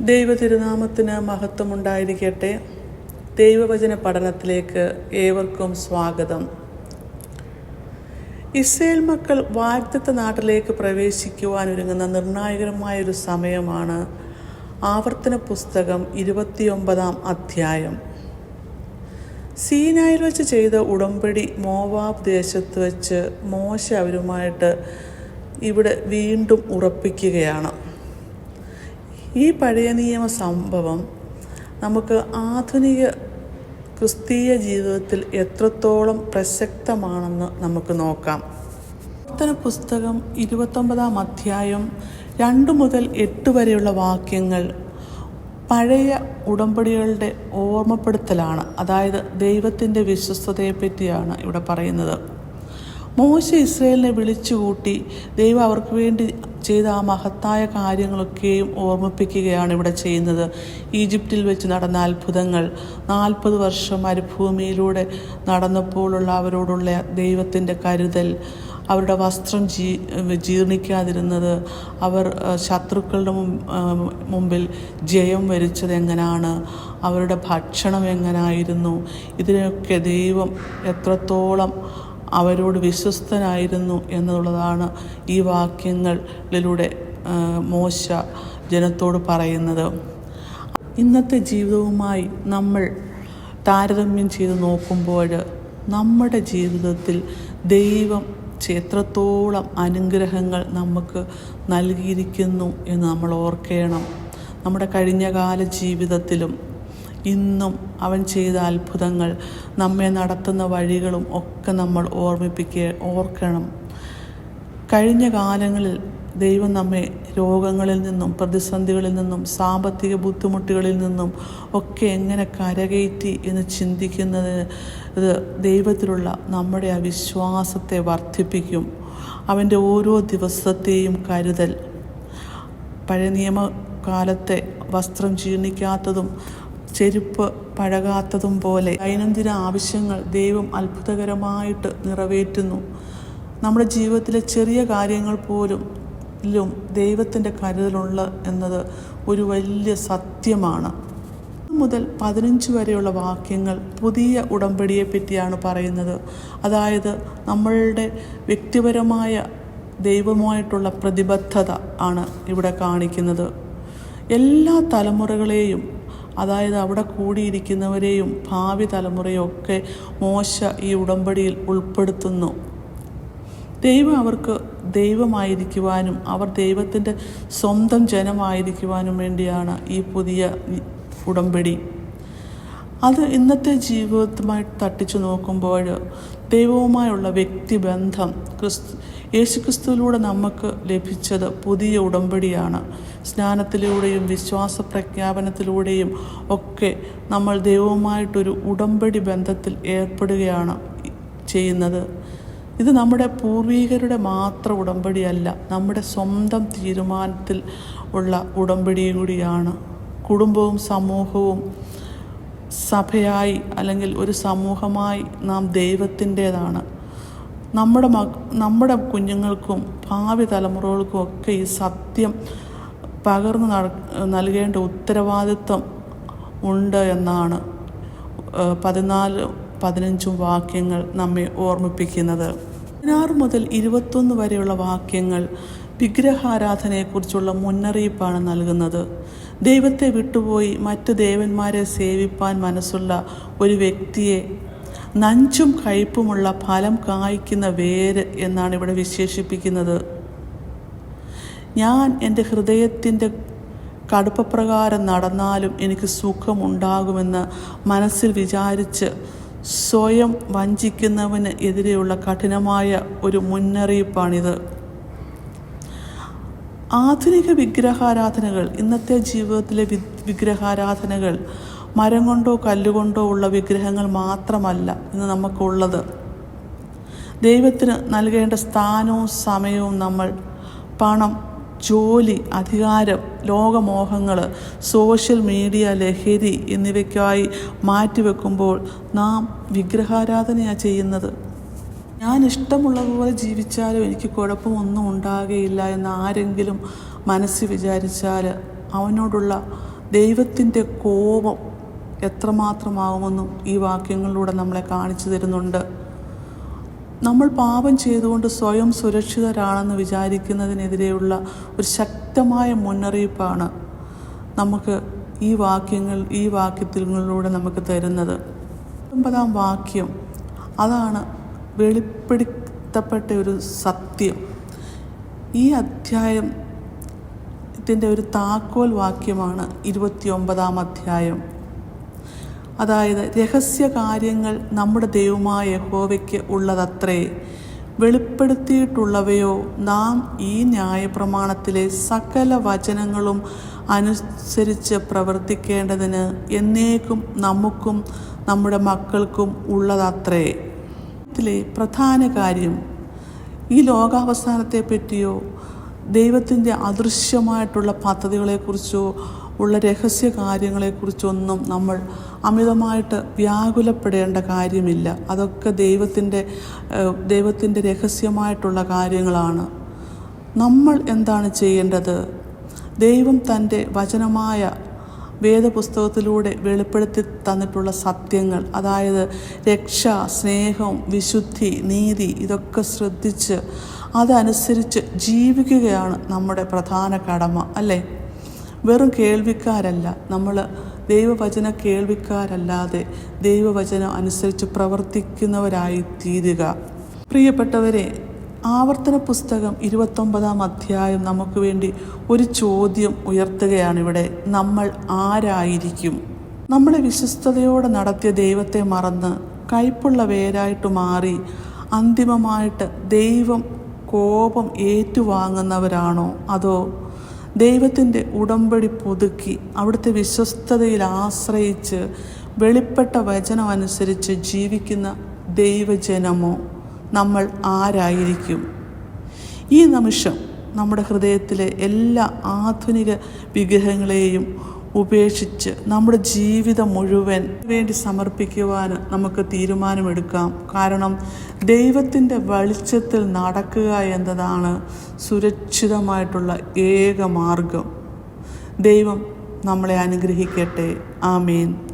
ദൈവ തിരുനാമത്തിന് മഹത്വമുണ്ടായിരിക്കട്ടെ. ദൈവവചന പഠനത്തിലേക്ക് ഏവർക്കും സ്വാഗതം. ഇസ്രയേൽ മക്കൾ വാഗ്ദത്ത നാട്ടിലേക്ക് പ്രവേശിക്കുവാൻ ഒരുങ്ങുന്ന നിർണായകരമായ ഒരു സമയമാണ് ആവർത്തന പുസ്തകം ഇരുപത്തിയൊമ്പതാം അധ്യായം. സീനായിൽ വെച്ച് ചെയ്ത ഉടമ്പടി മോവാബ് ദേശത്ത് വെച്ച് മോശ അവരുമായിട്ട് ഇവിടെ വീണ്ടും ഉറപ്പിക്കുകയാണ്. ഈ പഴയ നിയമ സംഭവം നമുക്ക് ആധുനിക ക്രിസ്തീയ ജീവിതത്തിൽ എത്രത്തോളം പ്രസക്തമാണെന്ന് നമുക്ക് നോക്കാം. പ്രവർത്തന പുസ്തകം ഇരുപത്തൊമ്പതാം അധ്യായം രണ്ട് മുതൽ എട്ട് വരെയുള്ള വാക്യങ്ങൾ പഴയ ഉടമ്പടികളുടെ ഓർമ്മപ്പെടുത്തലാണ്. അതായത് ദൈവത്തിന്റെ വിശ്വസ്തതയെ പറ്റിയാണ് ഇവിടെ പറയുന്നത്. മോശ ഇസ്രയേലിനെ വിളിച്ചുകൂട്ടി ദൈവം അവർക്ക് വേണ്ടി ചെയ്ത ആ മഹത്തായ കാര്യങ്ങളൊക്കെയും ഓർമ്മിപ്പിക്കുകയാണ് ഇവിടെ ചെയ്യുന്നത്. ഈജിപ്തിൽ വെച്ച് നടന്ന അത്ഭുതങ്ങൾ നാൽപ്പത് വർഷം മരുഭൂമിയിലൂടെ നടന്നപ്പോഴുള്ള അവരോടുള്ള ദൈവത്തിന്റെ കരുതൽ അവരുടെ വസ്ത്രം ജീ ജീർണിക്കാതിരുന്നത് അവർ ശത്രുക്കളുടെ മുമ്പിൽ ജയം വരിച്ചത് എങ്ങനെയാണ് അവരുടെ ഭക്ഷണം എങ്ങനായിരുന്നു ഇതിനൊക്കെ ദൈവം എത്രത്തോളം അവരോട് വിശ്വസ്തനായിരുന്നു എന്നുള്ളതാണ് ഈ വാക്യങ്ങളിലൂടെ മോശ ജനത്തോട് പറയുന്നത്. ഇന്നത്തെ ജീവിതവുമായി നമ്മൾ താരതമ്യം ചെയ്ത് നോക്കുമ്പോൾ നമ്മുടെ ജീവിതത്തിൽ ദൈവം എത്രത്തോളം അനുഗ്രഹങ്ങൾ നമുക്ക് നൽകിയിരിക്കുന്നു എന്ന് നമ്മൾ ഓർക്കണം. നമ്മുടെ കഴിഞ്ഞകാല ജീവിതത്തിലും ഇന്നും അവൻ ചെയ്ത അത്ഭുതങ്ങൾ നമ്മെ നടത്തുന്ന വഴികളും ഒക്കെ നമ്മൾ ഓർമ്മിപ്പിക്കുക ഓർക്കണം. കഴിഞ്ഞ കാലങ്ങളിൽ ദൈവം നമ്മെ രോഗങ്ങളിൽ നിന്നും പ്രതിസന്ധികളിൽ നിന്നും സാമ്പത്തിക ബുദ്ധിമുട്ടുകളിൽ നിന്നും ഒക്കെ എങ്ങനെ കരകയറ്റി എന്ന് ചിന്തിക്കുന്നത് ദൈവത്തിലുള്ള നമ്മുടെ ആ വിശ്വാസത്തെ വർദ്ധിപ്പിക്കും. അവന്റെ ഓരോ ദിവസത്തെയും കരുതൽ. പഴയ നിയമകാലത്തെ വസ്ത്രം ജീർണിക്കാത്തതും ചെരുപ്പ് പഴകാത്തതും പോലെ ദൈനംദിന ആവശ്യങ്ങൾ ദൈവം അത്ഭുതകരമായിട്ട് നിറവേറ്റുന്നു. നമ്മുടെ ജീവിതത്തിലെ ചെറിയ കാര്യങ്ങൾ പോലും ലും ദൈവത്തിന്റെ കരുതലുള്ള എന്നത് ഒരു വലിയ സത്യമാണ്. മുതൽ പതിനഞ്ച് വരെയുള്ള വാക്യങ്ങൾ പുതിയ ഉടമ്പടിയെ പറ്റിയാണ് പറയുന്നത്. അതായത് നമ്മളുടെ വ്യക്തിപരമായ ദൈവമായിട്ടുള്ള പ്രതിബദ്ധത ആണ് ഇവിടെ കാണിക്കുന്നത്. എല്ലാ തലമുറകളെയും അതായത് അവിടെ കൂടിയിരിക്കുന്നവരെയും ഭാവി തലമുറയൊക്കെ മോശ ഈ ഉടമ്പടിയിൽ ഉൾപ്പെടുത്തുന്നു. ദൈവം അവർക്ക് ദൈവമായിരിക്കുവാനും അവർ ദൈവത്തിന്റെ സ്വന്തം ജനമായിരിക്കുവാനും വേണ്ടിയാണ് ഈ പുതിയ ഉടമ്പടി. അത് ഇന്നത്തെ ജീവിതവുമായി തട്ടിച്ചു നോക്കുമ്പോൾ ദൈവവുമായുള്ള വ്യക്തിബന്ധം ക്രിസ്തു യേശുക്രിസ്തുവിലൂടെ നമുക്ക് ലഭിച്ചത് പുതിയ ഉടമ്പടിയാണ്. സ്നാനത്തിലൂടെയും വിശ്വാസ പ്രഖ്യാപനത്തിലൂടെയും ഒക്കെ നമ്മൾ ദൈവവുമായിട്ടൊരു ഉടമ്പടി ബന്ധത്തിൽ ഏർപ്പെടുകയാണ് ചെയ്യുന്നത്. ഇത് നമ്മുടെ പൂർവീകരുടെ മാത്രം ഉടമ്പടിയല്ല നമ്മുടെ സ്വന്തം തീരുമാനത്തിൽ ഉള്ള ഉടമ്പടി കൂടിയാണ്. കുടുംബവും സമൂഹവും സഭയായി അല്ലെങ്കിൽ ഒരു സമൂഹമായി നാം ദൈവത്തിന്റേതാണ്. നമ്മുടെ മ നമ്മുടെ കുഞ്ഞുങ്ങൾക്കും ഭാവി തലമുറകൾക്കും ഒക്കെ ഈ സത്യം പകർന്നു നൽകേണ്ട ഉത്തരവാദിത്വം ഉണ്ട് എന്നാണ് പതിനാല് പതിനഞ്ചും വാക്യങ്ങൾ നമ്മെ ഓർമ്മിപ്പിക്കുന്നത്. പതിനാറ് മുതൽ ഇരുപത്തൊന്ന് വരെയുള്ള വാക്യങ്ങൾ വിഗ്രഹാരാധനയെക്കുറിച്ചുള്ള മുന്നറിയിപ്പാണ് നൽകുന്നത്. ദൈവത്തെ വിട്ടുപോയി മറ്റു ദേവന്മാരെ സേവിപ്പാൻ മനസ്സുള്ള ഒരു വ്യക്തിയെ നഞ്ചും കയ്പുമുള്ള ഫലം കായ്ക്കുന്ന വേര് എന്നാണ് ഇവിടെ വിശേഷിപ്പിക്കുന്നത്. ഞാൻ എന്റെ ഹൃദയത്തിന്റെ കടുപ്പപ്രകാരം നടന്നാലും എനിക്ക് സുഖമുണ്ടാകുമെന്ന് മനസ്സിൽ വിചാരിച്ച് സ്വയം വഞ്ചിക്കുന്നവന് എതിരെയുള്ള കഠിനമായ ഒരു മുന്നറിയിപ്പാണിത്. ആധുനിക വിഗ്രഹാരാധനകൾ ഇന്നത്തെ ജീവിതത്തിലെ വിഗ്രഹാരാധനകൾ മരം കൊണ്ടോ കല്ലുകൊണ്ടോ ഉള്ള വിഗ്രഹങ്ങൾ മാത്രമല്ല ഇന്ന് നമുക്കുള്ളത്. ദൈവത്തിന് നൽകേണ്ട സ്ഥാനവും സമയവും നമ്മൾ പണം ജോലി അധികാരം ലോകമോഹങ്ങൾ സോഷ്യൽ മീഡിയ ലഹരി എന്നിവയ്ക്കായി മാറ്റിവെക്കുമ്പോൾ നാം വിഗ്രഹാരാധനയാണ് ചെയ്യുന്നത്. ഞാൻ ഇഷ്ടമുള്ളതുപോലെ ജീവിച്ചാലും എനിക്ക് കുഴപ്പമൊന്നും ഉണ്ടാകുകയില്ല എന്ന് ആരെങ്കിലും മനസ്സ് വിചാരിച്ചാൽ അവനോടുള്ള ദൈവത്തിന്റെ കോപം എത്രമാത്രമാകുമെന്നും ഈ വാക്യങ്ങളിലൂടെ നമ്മളെ കാണിച്ചു തരുന്നുണ്ട്. നമ്മൾ പാപം ചെയ്തുകൊണ്ട് സ്വയം സുരക്ഷിതരാണെന്ന് വിചാരിക്കുന്നതിനെതിരെയുള്ള ഒരു ശക്തമായ മുന്നറിയിപ്പാണ് നമുക്ക് ഈ വാക്യങ്ങൾ ഈ വാക്യത്തിലൂടെ നമുക്ക് തരുന്നത്. ഒമ്പതാം വാക്യം അതാണ് വെളിപ്പെടുത്തപ്പെട്ട ഒരു സത്യം. ഈ അധ്യായം ഇതിന്റെ ഒരു താക്കോൽ വാക്യമാണ് ഇരുപത്തിയൊമ്പതാം അധ്യായം. അതായത് രഹസ്യ കാര്യങ്ങൾ നമ്മുടെ ദൈവമായ യഹോവയ്ക്ക് ഉള്ളതത്രേ. വെളിപ്പെടുത്തിയിട്ടുള്ളവയോ നാം ഈ ന്യായപ്രമാണത്തിലെ സകല വചനങ്ങളും അനുസരിച്ച് പ്രവർത്തിക്കേണ്ടതിന് എന്നേക്കും നമുക്കും നമ്മുടെ മക്കൾക്കും ഉള്ളതത്രേ. ഇതിലെ പ്രധാന കാര്യം ഈ ലോകാവസാനത്തെ പറ്റിയോ ദൈവത്തിന്റെ അദൃശ്യമായിട്ടുള്ള പദ്ധതികളെക്കുറിച്ചോ ഉള്ള രഹസ്യ കാര്യങ്ങളെക്കുറിച്ചൊന്നും നമ്മൾ അമിതമായിട്ട് വ്യാകുലപ്പെടേണ്ട കാര്യമില്ല. അതൊക്കെ ദൈവത്തിന്റെ ദൈവത്തിന്റെ രഹസ്യമായിട്ടുള്ള കാര്യങ്ങളാണ്. നമ്മൾ എന്താണ് ചെയ്യേണ്ടത്? ദൈവം തന്റെ വചനമായ വേദപുസ്തകത്തിലൂടെ വെളിപ്പെടുത്തി തന്നിട്ടുള്ള സത്യങ്ങൾ അതായത് രക്ഷ സ്നേഹം വിശുദ്ധി നീതി ഇതൊക്കെ ശ്രദ്ധിച്ച് അതനുസരിച്ച് ജീവിക്കുകയാണ് നമ്മുടെ പ്രധാന കടമ അല്ലേ? വെറും കേൾവിക്കാരല്ല. നമ്മൾ ദൈവവചന കേൾവിക്കാരല്ലാതെ ദൈവവചനം അനുസരിച്ച് പ്രവർത്തിക്കുന്നവരായി തീരുക പ്രിയപ്പെട്ടവരെ ആവർത്തന പുസ്തകം ഇരുപത്തൊമ്പതാം അധ്യായം നമുക്ക് വേണ്ടി ഒരു ചോദ്യം ഉയർത്തുകയാണിവിടെ. നമ്മൾ ആരായിരിക്കും? നമ്മളെ വിശ്വസ്തയോടെ നടത്തിയ ദൈവത്തെ മറന്ന് കയ്പുള്ള വേരായിട്ട് മാറി അന്തിമമായിട്ട് ദൈവം കോപം ഏറ്റുവാങ്ങുന്നവരാണോ? അതോ ദൈവത്തിന്റെ ഉടമ്പടി പുതുക്കി അവിടുത്തെ വിശ്വസ്തതയിൽ ആശ്രയിച്ച് വെളിപ്പെട്ട വചനമനുസരിച്ച് ജീവിക്കുന്ന ദൈവജനമോ? നമ്മൾ ആരായിരിക്കും? ഈ നിമിഷം നമ്മുടെ ഹൃദയത്തിലെ എല്ലാ ആധുനിക വിഗ്രഹങ്ങളെയും ഉപേക്ഷിച്ച് നമ്മുടെ ജീവിതം മുഴുവൻ വേണ്ടി സമർപ്പിക്കുവാൻ നമുക്ക് തീരുമാനമെടുക്കാം. കാരണം ദൈവത്തിന്റെ വെളിച്ചത്തിൽ നടക്കുക എന്നതാണ് സുരക്ഷിതമായിട്ടുള്ള ഏക മാർഗം. ദൈവം നമ്മളെ അനുഗ്രഹിക്കട്ടെ. ആമേൻ.